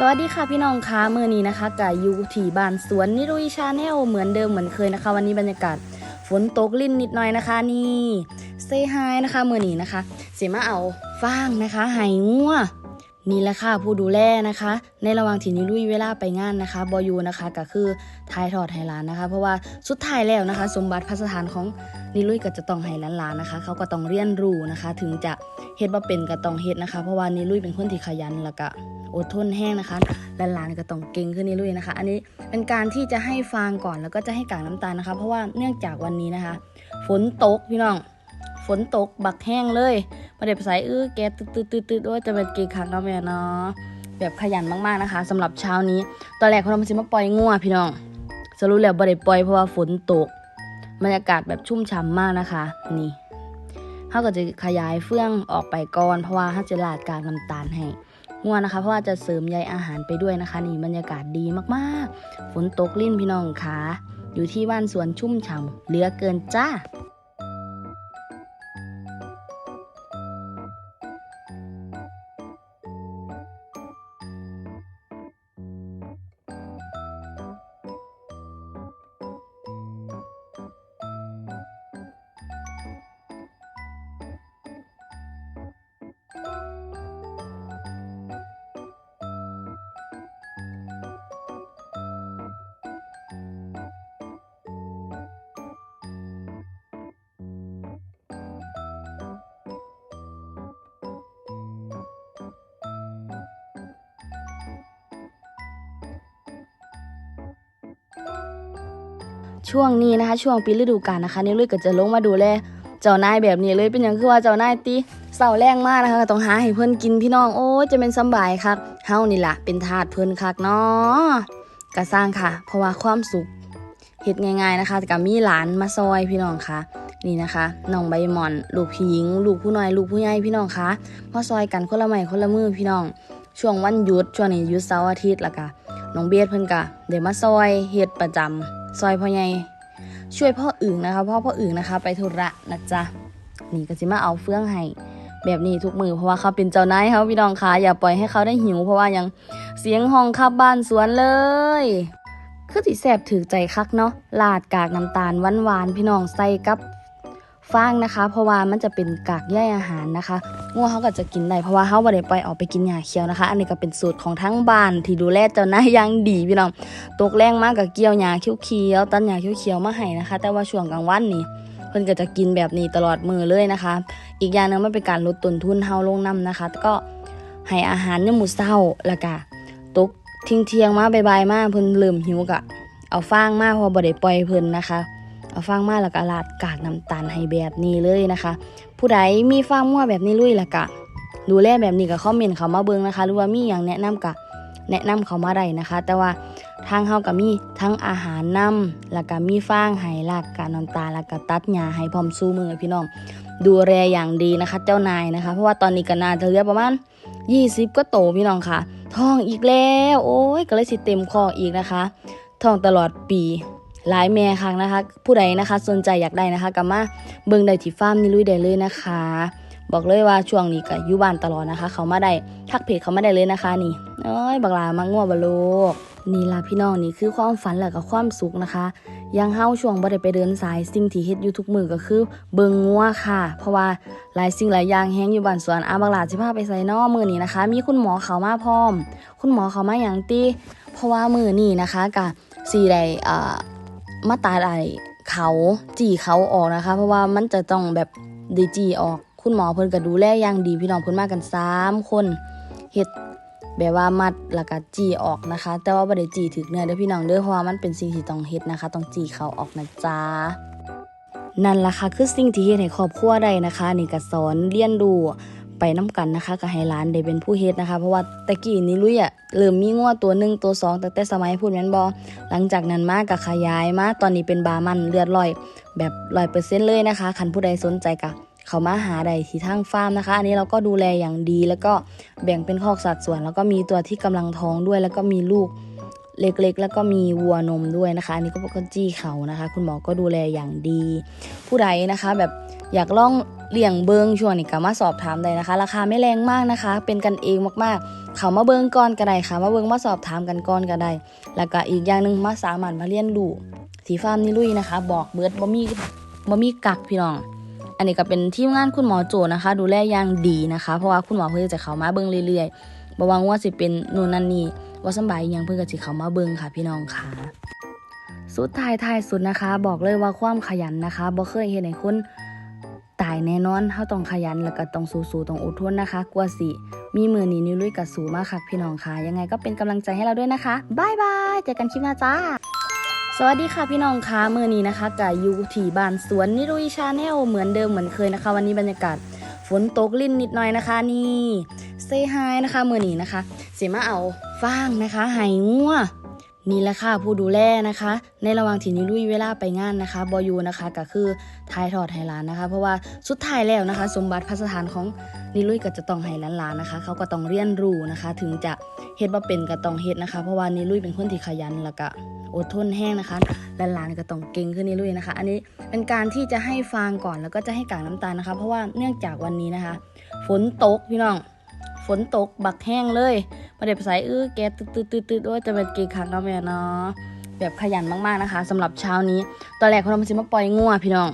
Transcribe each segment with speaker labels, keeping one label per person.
Speaker 1: สวัสดีค่ะพี่น้องคะมื่อนี้นะคะกับยูที่บ้านสวนนิรุยชาแนลเหมือนเดิมเหมือนเคยนะคะ วันนี้บรรยากาศฝนตกลิ่นนิดหน่อยนะคะ นี่เซฮายนะคะมื่อนี้นะคะเสียมาเอาฟางนะคะไห้งัวนี่แหละค่ะผู้ดูแลนะคะ ในระหว่างที่นิรุยเวลาไปงานนะคะบอยูนะคะก็คือทายทอดให้หลานนะคะ เพราะว่าสุดท้ายแล้วนะคะ สมบัติพัสถานของนิรุยก็จะต้องให้หลานนะคะ เขาก็ต้องเรียนรู้นะคะ ถึงจะเฮ็ดบ่เป็นก็ต้องเฮ็ดนะคะ เพราะว่านิรุยเป็นคนที่ขยันแล้วก็ อดทนแห้งนะคะและหลานก็ต้องเก่งขึ้นนี่ลุยนะคะ อันนี้เป็นการที่จะให้ฟางก่อนแล้วก็จะให้กากน้ำตาลนะคะ เพราะว่าเนื่องจากวันนี้นะคะ ฝนตกพี่น้องฝนตกบักแห้งเลยมาเด็บใส่เออแกตืดตืดตืดว่าจะเป็นกย์คักเนาะแม่เนาะแบบขยันมากๆนะคะสำหรับเช้านี้ ตอนแรกเขาทำซิมาปล่อยงัวพี่น้องสรุปแล้วบ่ได้ปล่อยเพราะว่าฝนตกบรรยากาศแบบชุ่มฉ่ำมากนะคะ นี่เขาก็จะขยายเฟื่องออกไปก่อนเพราะว่าเขาจะลาดกากน้ำตาลให้ ง่วงนะคะ เพราะว่าจะเสริมใยอาหารไปด้วยนะคะ นี่บรรยากาศดีมากๆ ฝนตกลิ่นพี่น้องค่ะอยู่ที่บ้านสวนชุ่มฉ่ำเหลือเกินจ้า ช่วงนี้นะคะ ช่วงปีฤดูกาลนะคะนี่ลุยก็จะลงมาดูแลเจ้านายแบบนี้เลยเป็นอย่างคือว่าเจ้านายตีเศร้าแรงมากนะคะต้องหาให้เพื่อนกินพี่น้องโอ้จะเป็นสบายครับเฮานี่แหละเป็นทาสเพื่อนคักเนาะก็สร้างค่ะ เพราะว่าความสุขเฮ็ดง่าย ๆนะคะแต่ก็มีหลานมาซอยพี่น้องค่ะนี่นะคะน้องใบหมอน ลูกพี่หญิง ลูกผู้น้อยลูกผู้ใหญ่พี่น้องคะมาซอยกันคนละไม้คนละมือพี่น้อง ช่วงวันหยุดช่วงนี้หยุดเสาร์อาทิตย์ล้วก็น้องเบียดเพิ่นก็เดี๋ยวมาซอยเฮ็ดประจำ ซอยพ่อใหญ่ช่วยพ่ออึ่งนะคะเพ่อพ่ออึ่งนะคะ ไปธุระนะจ๊ะนี่ก็สิมาเอาเฟื่องให้แบบนี้ทุกมือเพราะว่าเขาเป็นเจ้านายเขาพี่น้องคะอย่าปล่อยให้เขาได้หิว เพราะว่ายังเสียงห้องขับบ้านสวนเลยคือสิแสบถือใจคักเนาะลาดกากน้ำตาลหวานๆพี่น้องใส่กับ ฟางนะคะ เพราะว่ามันจะเป็นกากใยอาหารนะคะงัวเขาก็จะกินได้เพราะว่าเขาบ่ได้ปล่อยออกไปกินหญ้าเขียวนะคะ อันนี้ก็เป็นสูตรของทั้งบ้านที่ดูแลเจ้านายอย่างดีพี่น้องตกแรงมากกับเกี่ยวหญ้าเขียวๆตัดหญ้าเขียวๆมาให้นะคะ แต่ว่าช่วงกลางวันนี่เพิ่นก็จะกินแบบนี้ตลอดมือเลยนะคะ อีกอย่างหนึงมันเป็นการลดต้นทุนเฮาลงน้ำนะคะ ก็ให้อาหารเนี่ยามมื้อเช้าแล้วก็ตกทิ้งเทียงๆมาบ่ายๆมาเพิ่นเริ่มหิวก็เอาฟางมาเพอบ่ได้ปล่อยเพิ่นนะคะ เอาฟางมาแล้วก็ราดกากน้ำตาลให้แบบนี้เลยนะคะ ผู้ใดมีฟาร์มมั่วแบบนี้ลุยละกะดูแลแบบนี้ก็คอมเมนต์เขามาเบิ่งนะคะ หรือว่ามีอย่างแนะนำกะแนะนำเขามาได้นะคะ แต่ว่าทางเฮาก็มีทั้งอาหารนำแล้วก็มีฟางให้ลากกากน้ำตาลแล้วก็ตัดหญ้าให้พร้อมสู้มือพี่น้องดูแลอย่างดีนะคะ เจ้านายนะคะ เพราะว่าตอนนี้ก็น่าจะเหลือประมาณ 20 ก็โตพี่น้องค่ะท้องอีกแล้ว โอ้ยก็เลยสิเต็มคออีกนะคะท้องตลอดปี หลายแม่ครั้งนะคะ ผู้ใดนะคะ สนใจอยากได้นะคะก็มาเบิ่งได้ที่ฟาร์มนี่ลุยได้เลยนะคะ บอกเลยว่าช่วงนี้ก็อยู่บ้านตลอดนะคะ เขามาได้ทักเพจเขามาได้เลยนะคะนี่เอ้ยบักลามาง่วบะโลกนี่ล่ะพี่น้องนี่คือความฝันและก็ความสุขนะคะยังเฮาช่วงบ่ได้ไปเดินสายสิ่งที่เฮ็ดอยู่ทุกมือก็คือเบิ่งงัวค่ะ เพราะว่าหลายสิ่งหลายอย่างแฮงอยู่บ้านสวนอาบักลาสิพาไปใส่นอมือนี้นะคะ มีคุณหมอเขามาพร้อม คุณหมอเขามาอย่างติเพราะว่ามือนี้นะคะกะสีได้อ่า มาตาไอเขาจีเขาออกนะคะ เพราะว่ามันจะต้องแบบดีจีออก คุณหมอเพิ่นก็ดูแลอย่างดีพี่น้องเพิ่นมากันสามคนเฮ็ดแบบว่ามัดแล้วก็จีออกนะคะ แต่ว่าบ่ได้จีถึกเนื้อเด้อพี่น้องเด้อเพราะว่ามันเป็นสิ่งที่ต้องเฮ็ดนะคะ ต้องจีเขาออกนะจ๊ะนั่นล่ะค่ะคือสิ่งที่เฮ็ดให้ครอบครัวได้นะคะ นี่ก็สอนเรียนรู้ ไปน้กันนะคะก็ให้หลานได้เป็นผู้เฮ็ดนะคะ เพราะว่าตะกี้นี่ลุยอะเริ่มมีงัวตัวหนึ่งตัวสองแตั้งแต่สมัยพูดแมนบ่หลังจากนั้นมากับขยายมาตอนนี้เป็นบามันเลือดลอย แบบร้อยเปอร์เซ็นต์เลยนะคะคันผู้ใดสนใจกะเขามาหาใดที่ทางฟาร์มนะคะ อันนี้เราก็ดูแลอย่างดีแล้วก็แบ่งเป็นคอกสัดส่วน แล้วก็มีตัวที่กำลังท้องด้วย แล้วก็มีลูกเล็กๆ แล้วก็มีวัวนมด้วยนะคะ อันนี้ก็ปกจี้เขานะคะ คุณหมอก็ดูแลอย่างดี ผู้ใดนะคะ แบบอยากลอง เลี้ยงเบิงช่วงนี้ก็มาสอบถามได้นะคะ ราคาไม่แรงมากนะคะ เป็นกันเองมากๆ เขามาเบิงก่อนก็ได้ค่ะ มาเบิงมาสอบถามกันก่อนก็ได้ แล้วก็อีกอย่างหนึ่งมาสามารถมาเรียนรู้ที่ฟามนี่ลุยนะคะ บอกเบิดบ่มีบ่มีกักพี่น้อง อันนี้ก็เป็นทีมงานคุณหมอโจนะคะ ดูแลอย่างดีนะคะ เพราะว่าคุณหมอเพิ่นจะเขามาเบิงเรื่อยๆบว่าว่าสิเป็นนู่นนั่นนี่ว่าสบายยังเพิ่นก็สิเขามาเบิงค่ะ พี่น้องค่ะสุดท้ายท้ายสุดนะคะ บอกเลยว่าความขยันนะคะบ่เคยเห็นให้คน ตายแน่นอนเฮาต้องขยันแล้วก็ต้องสู้ๆต้องอดทนนะคะ กว่าสิ มีมือนี้นิ้วลุยกับสูมากค่ะพี่น้องค่ะ ยังไงก็เป็นกำลังใจให้เราด้วยนะคะบายบายเจอกันคลิปหน้าจ้า สวัสดีค่ะพี่น้องคะมือนี้นะคะกับยูที่บ้านสวนนิรุยชาแนลเหมือนเดิมเหมือนเคยนะคะ วันนี้บรรยากาศฝนตกลิ่นนิดหน่อยนะคะนี่เซฮายนะคะมือนี้นะคะเสียมาเอาฟางนะคะไห้งัว นี่แหละค่ะผู้ดูแลนะคะ ในระหว่างที่นิรุยเวลาไปงานนะคะบอยูนะคะก็คือทายทอดให้หลานนะคะ เพราะว่าสุดท้ายแล้วนะคะ สมบัติพัสถานของนิรุยก็จะต้องให้หลานๆนะคะ เขาก็ต้องเรียนรู้นะคะ ถึงจะเฮ็ดบ่เป็นก็ต้องเฮ็ดนะคะ เพราะว่านิรุยเป็นคนที่ขยันแล้วก็อดทนแห้งนะคะและหลานก็ต้องเก่งขึ้นนี่ลุยนะคะ อันนี้เป็นการที่จะให้ฟางก่อนแล้วก็จะให้กากน้ำตาลนะคะ เพราะว่าเนื่องจากวันนี้นะคะ ฝนตกพี่น้อง ฝนตกบักแห้งเลยมาเด็บใสเออแกตืดตืดตืดตืดว่าจะเป็นเก่งคักเนาะแม่เนาะแบบขยันมากๆนะคะสำหรับเช้านี้ ตอนแรกเขาทำซิมาปล่อยงัวพี่น้อง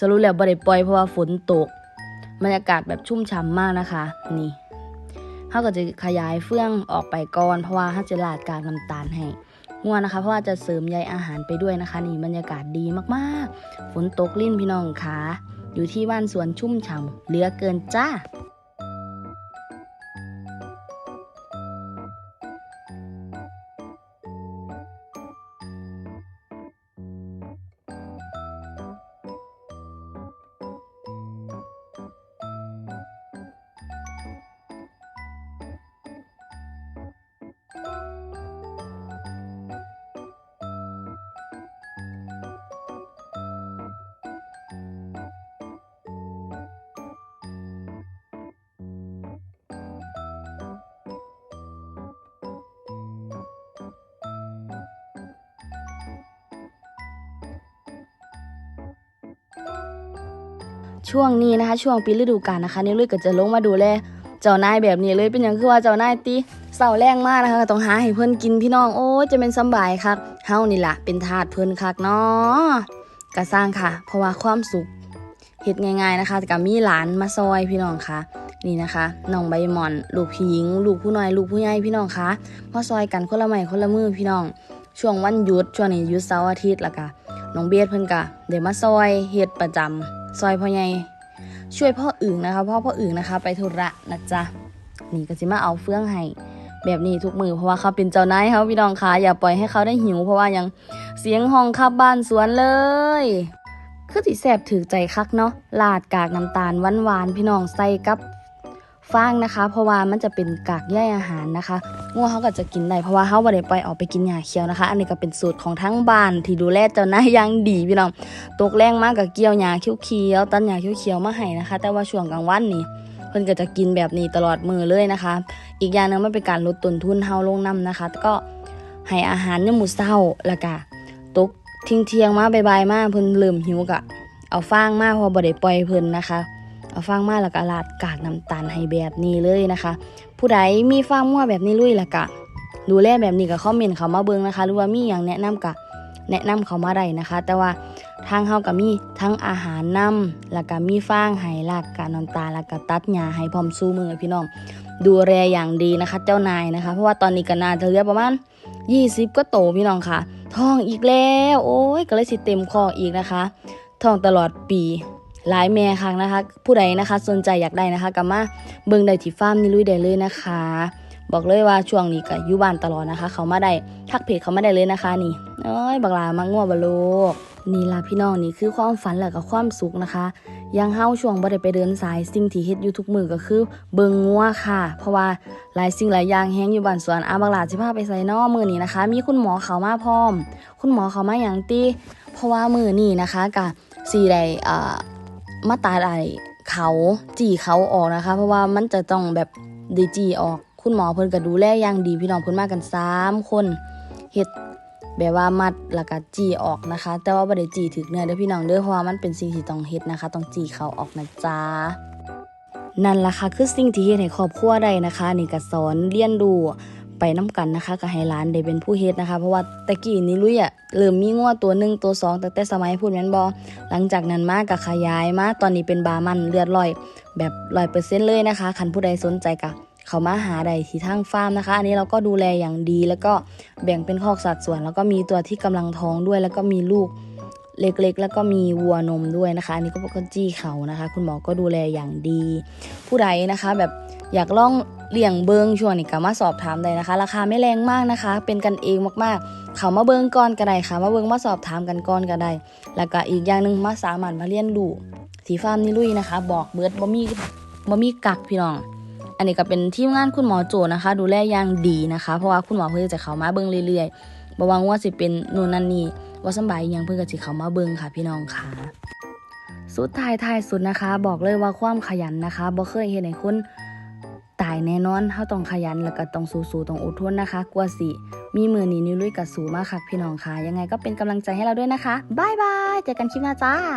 Speaker 1: สรุปแล้วบ่ได้ปล่อยเพราะว่าฝนตกบรรยากาศแบบชุ่มฉ่ำมากนะคะ นี่เขาก็จะขยายเฟื่องออกไปก่อน เพราะว่าเขาจะลาดกากน้ำตาลให้ง่วงนะคะ เพราะว่าจะเสริมใยอาหารไปด้วยนะคะ นี่บรรยากาศดีมากๆ ฝนตกลิ่นพี่น้องค่ะอยู่ที่บ้านสวนชุ่มฉ่ำเหลือเกินจ้า ช่วงนี้นะคะ ช่วงปีฤดูกาลนะคะนี่ลุยก็จะลงมาดูแลเจ้านายแบบนี้เลยเป็นอย่างคือว่าเจ้านายตีเศร้าแรงมากนะคะต้องหาให้เพื่อนกินพี่น้องโอ้จะเป็นสบายครับเฮานี่ล่ะเป็นทาสเพื่อนคักเนาะก็สร้างค่ะ เพราะว่าความสุขเฮ็ดง่าย ๆนะคะแต่ก็มีหลานมาซอยพี่น้องค่ะนี่นะคะน้องใบหมอน ลูกพี่หญิง ลูกผู้น้อยลูกผู้ใหญ่พี่น้องค่ะมาซอยกันคนละไม้คนละมือพี่น้อง ช่วงวันหยุดช่วงนี้หยุดเสาร์อาทิตย์ล้วก็น้องเบียดเพิ่นก็เดี๋ยวมาซอยเฮ็ดประจำ ซอยพ่อใหญ่ช่วยพ่ออึ่งนะคะเพ่อพ่ออึ่งนะคะ ไปธุระนะจ๊ะนี่ก็สิมาเอาเฟื่องให้แบบนี้ทุกมือเพราะว่าเขาเป็นเจ้านายเขาพี่น้องคะอย่าปล่อยให้เขาได้หิว เพราะว่ายังเสียงห้องขับบ้านสวนเลย คือสิแสบถือใจคักเนาะลาดกากน้ำตาลหวานๆพี่น้องใส่กับ ฟางนะคะ เพราะว่ามันจะเป็นกากใยอาหารนะคะงัวเขาก็จะกินได้เพราะว่าเขาบ่ได้ปล่อยออกไปกินหญ้าเขียวนะคะ อันนี้ก็เป็นสูตรของทั้งบ้านที่ดูแลเจ้านายย่างดีพี่น้องตกแรงมากกับเกี่ยวหญ้าเขียวๆตัดหญ้าเขียวๆมาให้นะคะ แต่ว่าช่วงกลางวันนี่เพิ่นก็จะกินแบบนี้ตลอดมือเลยนะคะ อีกอย่างหนึงมันเป็นการลดต้นทุนเฮาลงน้ำนะคะ ก็ให้อาหารยามมื้อเช้าล้วก็ตกทิ้งเทียงๆมาบ่ายๆมาเพิ่นเริ่มหิวก็เอาฟางมาเพอบ่ได้ปล่อยเพิ่นนะคะ เอาฟางมาแล้วก็ราดกากน้ำตาลให้แบบนี้เลยนะคะ ผู้ใดมีฟาร์มมั่วแบบนี้ลุยละกะดูแลแบบนี้ก็คอมเมนต์เขามาเบิ่งนะคะ หรือว่ามีอย่างแนะนำกะแนะนำเขามาได้นะคะ แต่ว่าทางเฮาก็มีทั้งอาหารนำแล้วก็มีฟางให้ลากกาน้ำตาลแล้วก็ตัดหญ้าให้พร้อมสู้มือพี่น้อง ดูแลอย่างดีนะคะ เจ้านายนะคะ เพราะว่าตอนนี้ก็น่าจะเหลือประมาณ 20 ก็โตพี่น้องค่ะท้องอีกแล้ว โอ้ยก็เลยสิเต็มคออีกนะคะท้องตลอดปี หลายแม่ครั้งนะคะ ผู้ใดนะคะ สนใจอยากได้นะคะก็มาเบิ่งได้ที่ฟาร์มนี่ลุยได้เลยนะคะ บอกเลยว่าช่วงนี้ก็อยู่บ้านตลอดนะคะ เขามาได้ทักเพจเขามาได้เลยนะคะนี่เอ้ยบักลามาง่วบะโลกนี่ล่ะพี่น้องนี่คือความฝันและก็ความสุขนะคะยังเฮาช่วงบ่ได้ไปเดินสายสิ่งที่เฮ็ดอยู่ทุกมือก็คือเบิ่งงัวค่ะ เพราะว่าหลายสิ่งหลายอย่างแฮงอยู่บ้านสวนอาบักหลาสิพาไปใส่นอมือนี้นะคะ มีคุณหมอเขามาพร้อม คุณหมอเขามาอย่างตีเพราะว่ามือนี้นะคะกะสีได้อ่า มาตาไอเขาจีเขาออกนะคะ เพราะว่ามันจะต้องแบบดีจีออก คุณหมอเพิ่นก็ดูแลอย่างดีพี่น้องเพิ่นมากันสามคนเฮ็ดแบบว่ามัดแล้วก็จีออกนะคะ แต่ว่าบ่ได้จีถึกเนื้อเด้อพี่น้องเด้อเพราะว่ามันเป็นสิ่งที่ต้องเฮ็ดนะคะ ต้องจีเขาออกนะจ๊ะนั่นล่ะค่ะคือสิ่งที่เฮ็ดให้ครอบครัวได้นะคะ นี่ก็สอนเรียนรู้ ไปน้กันนะคะก็ให้หลานได้เป็นผู้เฮ็ดนะคะ เพราะว่าตะกี้นี่ลุยอะเริ่มมีงัวตัวหนึ่งตัวสองแตั้งแต่สมัยพูดแมนบ่หลังจากนั้นมาก็ขยายมาตอนนี้เป็นบามันเลือดลอย แบบร้อยเปอร์เซ็นต์เลยนะคะคันผู้ใดสนใจก็เขามาหาใดที่ทางฟาร์มนะคะ อันนี้เราก็ดูแลอย่างดีแล้วก็แบ่งเป็นคอกสัดส่วน แล้วก็มีตัวที่กำลังท้องด้วย แล้วก็มีลูกเล็กๆ แล้วก็มีวัวนมด้วยนะคะ อันนี้ก็ก็จี้เขานะคะ คุณหมอก็ดูแลอย่างดี ผู้ใดนะคะ แบบอยากลอง เลี้ยงเบิงช่วงนี้ก็มาสอบถามได้นะคะ ราคาไม่แรงมากนะคะ เป็นกันเองมากๆ เขามาเบิงก่อนก็ได้ค่ะ มาเบิงมาสอบถามกันก่อนก็ได้ แล้วก็อีกอย่างหนึ่งมาสามารถมาเรียนรู้สีฟ้ามนี่ลุยนะคะ บอกเบิร์ดบ่มีบ่มีกักพี่น้อง อันนี้ก็เป็นทีมงานคุณหมอโจนะคะ ดูแลอย่างดีนะคะ เพราะว่าคุณหมอเพิ่นจะเขามาเบิงเรื่อยๆบว่าว่าสิเป็นนู่นนั่นนี่ว่าสบายยังเพิ่นก็สิเขามาเบิงค่ะ พี่น้องค่ะสุดท้ายท้ายสุดนะคะ บอกเลยว่าความขยันนะคะบ่เคยเห็นให้คน ตายแน่นอนเฮาต้องขยันแล้วก็ต้องสู้ๆต้องอดทนนะคะ กว่าสิ มีมือนี้นิ้วลุยกับสู้มากค่ะพี่น้องค่ะ ยังไงก็เป็นกำลังใจให้เราด้วยนะคะบายบายเจอกันคลิปหน้าจ้า